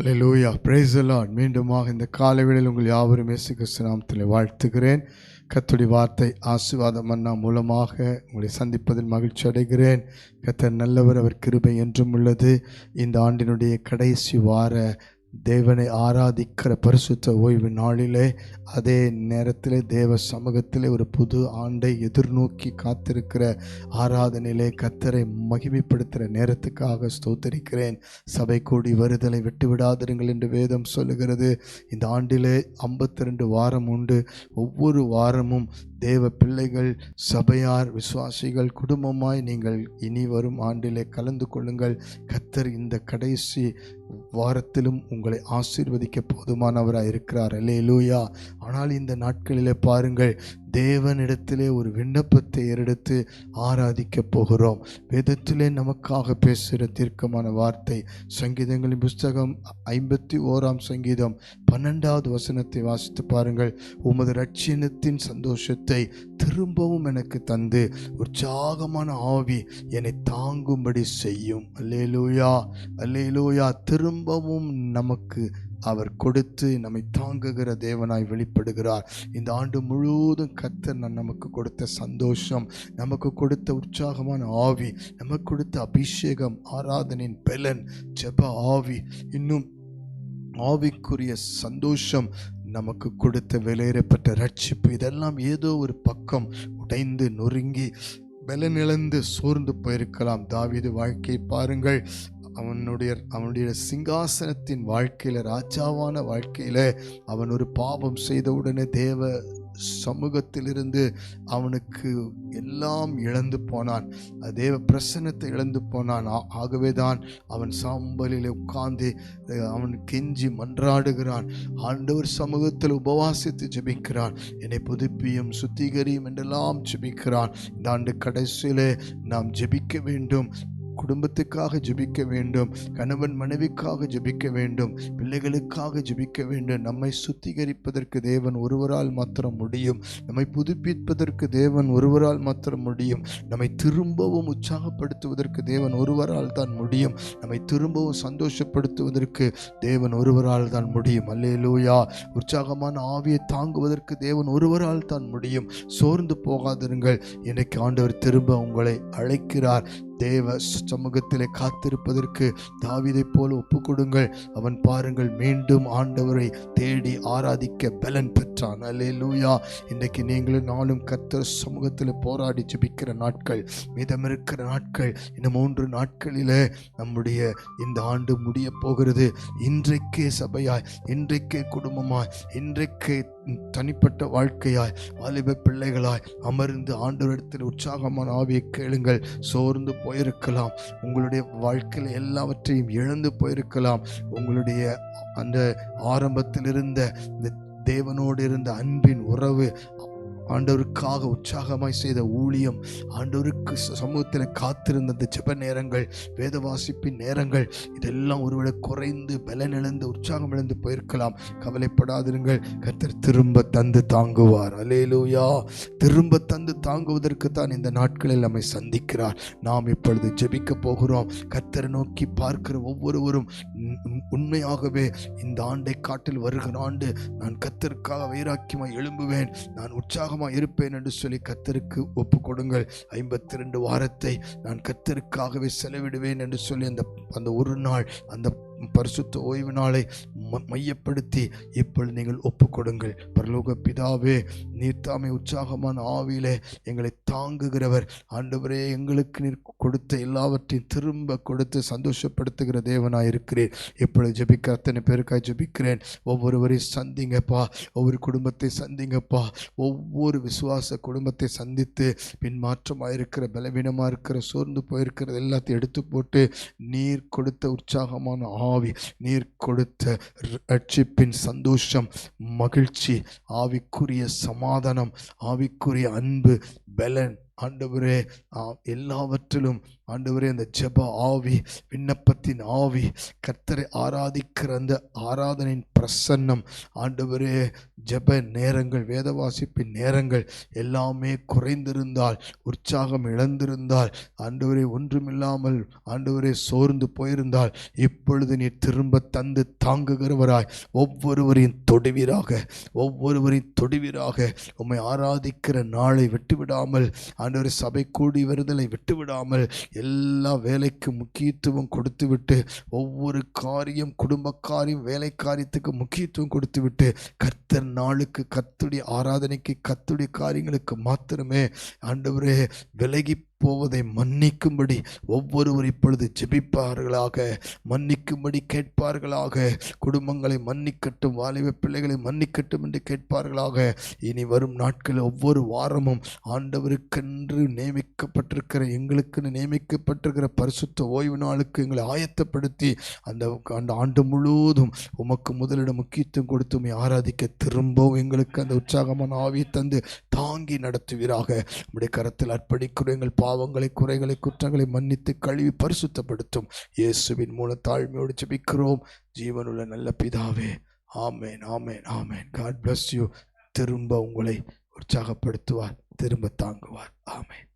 அலையூயா praise the Lord மீண்டுமாக இந்த காலைவேளையில் உங்கள் யாவரும் இயேசு கிறிஸ்து நாமத்தில் வாழ்த்துகிறேன். கத்துடைய வார்த்தை ஆசீர்வாதம் அண்ணா மூலமாக உங்களை சந்திப்பதில் மகிழ்ச்சி அடைகிறேன். கத்தர் நல்லவர் அவர் கிருபை என்றும் உள்ளது. இந்த ஆண்டினுடைய கடைசி வார தேவனை ஆராதிக்கிற பரிசுத்த ஓய்வு நாளிலே அதே நேரத்தில் தேவ சமூகத்திலே ஒரு புது ஆண்டை எதிர்நோக்கி காத்திருக்கிற ஆராதனையிலே கத்தரை மகிமைப்படுத்துகிற நேரத்துக்காக ஸ்தோத்தரிக்கிறேன். சபை கூடி வருதலை விட்டுவிடாதிருங்கள் என்று வேதம் சொல்லுகிறது. இந்த ஆண்டிலே ஐம்பத்தி ரெண்டு வாரம் உண்டு. ஒவ்வொரு வாரமும் தேவ பிள்ளைகள் சபையார் விசுவாசிகள் குடும்பமாய் நீங்கள் இனி வரும் ஆண்டிலே கலந்து கொள்ளுங்கள். கத்தர் இந்த கடைசி வாரத்திலும் உங்களை ஆசீர்வதிக்க போதுமானவராக இருக்கிறார் அல்லேலூயா. ஆனால் இந்த நாட்களிலே பாருங்கள் தேவனிடத்திலே ஒரு விண்ணப்பத்தை எடுத்து ஆராதிக்க போகிறோம். வேதத்திலே நமக்காக பேசுகிற தீர்க்கமான வார்த்தை சங்கீதங்களின் புஸ்தகம் ஐம்பத்தி ஓராம் சங்கீதம் பன்னெண்டாவது வசனத்தை வாசித்து பாருங்கள். உமது ரட்சியத்தின் சந்தோஷத்தை திரும்பவும் எனக்கு தந்து உற்சாகமான ஆவி என்னை தாங்கும்படி செய்யும். அல்லேலூயா அல்லேலூயா திரும்பவும் நமக்கு அவர் கொடுத்து நம்மை தாங்குகிற தேவனாய் வெளிப்படுகிறார். இந்த ஆண்டு முழுவதும் கத்தர் நான் நமக்கு கொடுத்த சந்தோஷம் நமக்கு கொடுத்த உற்சாகமான ஆவி நமக்கு கொடுத்த அபிஷேகம் ஆராதனின் பெலன் ஜெப ஆவி இன்னும் ஆவிக்குரிய சந்தோஷம் நமக்கு கொடுத்த விலையேறப்பட்ட ரட்சிப்பு இதெல்லாம் ஏதோ ஒரு பக்கம் உடைந்து நொறுங்கி பலனிழந்து சோர்ந்து போயிருக்கலாம். தாவிது வாழ்க்கையை பாருங்கள். அவனுடைய அவனுடைய சிங்காசனத்தின் வாழ்க்கையில் ராஜாவான வாழ்க்கையில் அவன் ஒரு பாவம் செய்தவுடனே தேவ சமூகத்திலிருந்து அவனுக்கு எல்லாம் இழந்து போனான். தேவ பிரசன்னத்தை இழந்து போனான். ஆ- ஆகவே தான் அவன் சாம்பலில் உட்கார்ந்து அவன் கெஞ்சி மன்றாடுகிறான். ஆண்டவர் சமூகத்தில் உபவாசித்து ஜெபிக்கிறான். என்னை புதுப்பியும் சுத்திகரியும் என்றெல்லாம் ஜெபிக்கிறான். இந்த ஆண்டு கடைசியிலே நாம் ஜெபிக்க வேண்டும். குடும்பத்துக்காக ஜெபிக்க வேண்டும் கணவன் மனைவிக்காக ஜெபிக்க வேண்டும் பிள்ளைகளுக்காக ஜெபிக்க வேண்டும். நம்மை சுத்திகரிப்பதற்கு தேவன் ஒருவரால் மாத்திரம் முடியும். நம்மை புதுப்பிப்பதற்கு தேவன் ஒருவரால் மாத்திரம் முடியும். நம்மை திரும்பவும் உற்சாகப்படுத்துவதற்கு தேவன் ஒருவரால் தான் முடியும். நம்மை திரும்பவும் சந்தோஷப்படுத்துவதற்கு தேவன் ஒருவரால் தான் முடியும். அல்லேலூயா. உற்சாகமான ஆவியை தாங்குவதற்கு தேவன் ஒருவரால் தான் முடியும். சோர்ந்து போகாதிருங்கள். எனக்கு ஆண்டவர் திரும்ப உங்களை அழைக்கிறார் தேவ சமூகத்திலே காத்திருப்பதற்கு தாவிதை போல ஒப்புக்கொடுங்கள். அவன் பாருங்கள் மீண்டும் ஆண்டவரை தேடி ஆராதிக்க பலன் பெற்றான். அல்லேலூயா. இன்றைக்கு நீங்களும் நாளும் கர்த்தர் சமூகத்தில் போராடி ஜபிக்கிற நாட்கள் மீதமிருக்கிற நாட்கள் இந்த மூன்று நாட்களிலே நம்முடைய இந்த ஆண்டு முடிய போகிறது. இன்றைக்கே சபையாய் இன்றைக்கே குடும்பமாய் இன்றைக்கே தனிப்பட்ட வாழ்க்கையாய் வாலிப பிள்ளைகளாய் அமர்ந்து ஆண்டவரிடத்தில் உற்சாகமான ஆவியை கேளுங்கள். சோர்ந்து போயிருக்கலாம். உங்களுடைய வாழ்க்கையில் எல்லாவற்றையும் இழந்து போயிருக்கலாம். உங்களுடைய அந்த ஆரம்பத்தில் இருந்த இந்த தேவனோடு இருந்த அன்பின் உறவு ஆண்டவருக்காக உற்சாகமாய் செய்த ஊழியம் ஆண்டவருக்கு ச- சமூகத்தில் காத்திருந்த அந்த ஜெப நேரங்கள் வேத வாசிப்பின் நேரங்கள் இதெல்லாம் ஒருவேளை குறைந்து பலனிழந்து உற்சாகம் இழந்து போயிருக்கலாம். கவலைப்படாதிருங்கள். கர்த்தர் திரும்ப தந்து தாங்குவார். அலேலூயா திரும்ப தந்து தாங்குவதற்கு தான் இந்த நாட்களில் நம்மை சந்திக்கிறார். நாம் இப்பொழுது ஜெபிக்க போகிறோம். கர்த்தரை நோக்கி பார்க்கிற ஒவ்வொருவரும் உண்மையாகவே இந்த ஆண்டை காட்டில் வருகிற ஆண்டு நான் கத்திற்காக வைராக்கியமாய் எழும்புவேன். நான் உற்சாகமாக இருப்பேன் என்று சொல்லி கத்தருக்கு ஒப்பு கொடுங்கள் ஐம்பத்தி ரெண்டு வாரத்தை நான் கத்தருக்காகவே செலவிடுவேன் என்று சொல்லி அந்த அந்த ஒரு நாள் அந்த பரிசுத்த ஓய்வு நாளை ம- மையப்படுத்தி இப்பொழுது நீங்கள் ஒப்பு கொடுங்கள் பரலோக பிதாவே நீர் தாமே உற்சாகமான ஆவியிலே எங்களை தாங்குகிறவர். ஆண்டவரே எங்களுக்கு நீர் கொடுத்த எல்லாவற்றையும் திரும்ப கொடுத்து சந்தோஷப்படுத்துகிற தேவனாக இருக்கிறேன் இப்பொழுது ஜெபிக்க அத்தனை பேருக்காய் ஜெபிக்கிறேன். ஒவ்வொருவரையும் சந்திங்கப்பா. ஒவ்வொரு குடும்பத்தை சந்திங்கப்பா. ஒவ்வொரு விசுவாச குடும்பத்தை சந்தித்து பின்மாற்றமாக இருக்கிற பலவீனமாக இருக்கிற சோர்ந்து போயிருக்கிறது எல்லாத்தையும் எடுத்து போட்டு நீர் கொடுத்த உற்சாகமான ஆவி நீர் கொடுத்த ரட்சிப்பின் சந்தோஷம் மகிழ்ச்சி ஆவிக்குரிய சமாதானம் ஆவிக்குரிய அன்பு பலன் ஆண்டவரே ஆ, எல்லாவற்றிலும் ஆண்டவரே அந்த ஜெப ஆவி விண்ணப்பத்தின் ஆவி கர்த்தரை ஆராதிக்கிற அந்த ஆராதனையின் பிரசன்னம் ஆண்டவரே ஜெப நேரங்கள் வேத வாசிப்பின் நேரங்கள் எல்லாமே குறைந்திருந்தால் உற்சாகம் இழந்திருந்தால் ஆண்டவரே ஒன்றுமில்லாமல் ஆண்டவரே சோர்ந்து போயிருந்தால் இப்பொழுது நீ திரும்ப தந்து தாங்குகிறவராய் ஒவ்வொருவரையும் தொடுவீராக ஒவ்வொருவரையும் தொடுவீராக உம்மை ஆராதிக்கிற நாளை விட்டுவிடாமல் ஆண்டவர் சபை கூடி வருதலை விட்டுவிடாமல் எல்லா வேலைக்கு முக்கியத்துவம் கொடுத்துவிட்டு ஒவ்வொரு காரியம் குடும்ப காரியம் வேலை காரியத்துக்கு முக்கியத்துவம் கொடுத்துவிட்டு கர்த்தர் நாளுக்கு கத்துடைய ஆராதனைக்கு கத்துடைய காரியங்களுக்கு மாத்திரமே ஆண்டவரே விலகி போவதை மன்னிக்கும்படி ஒவ்வொருவர் இப்பொழுது ஜெபிப்பார்களாக. மன்னிக்கும்படி கேட்பார்களாக. குடும்பங்களை மன்னிக்கட்டும் வாலிப பிள்ளைகளை மன்னிக்கட்டும் என்று கேட்பார்களாக. இனி வரும் நாட்களில் ஒவ்வொரு வாரமும் ஆண்டவருக்கென்று நியமிக்கப்பட்டிருக்கிற எங்களுக்குன்னு நியமிக்கப்பட்டிருக்கிற பரிசுத்த ஓய்வு நாளுக்கு எங்களை ஆயத்தப்படுத்தி அந்த அந்த ஆண்டு முழுவதும் உமக்கு முதலிடம் முக்கியத்துவம் கொடுத்து ஆராதிக்க திரும்பவும் எங்களுக்கு அந்த உற்சாகமான ஆவியை தந்து தாங்கி நடத்துவீராக. உம்முடைய கரத்தில் அர்ப்பணிக்கிறோம் எங்கள் பாவங்களை குறைகளை குற்றங்களை மன்னித்து கழுவி பரிசுத்தப்படுத்தும். இயேசுவின் மூல தாழ்மையோடு ஜெபிக்கிறோம். ஜீவனுள்ள நல்ல பிதாவே ஆமேன் ஆமேன் ஆமேன். காட் பிளஸ் யூ திரும்ப உங்களை உற்சாகப்படுத்துவார் திரும்ப தாங்குவார். ஆமேன்.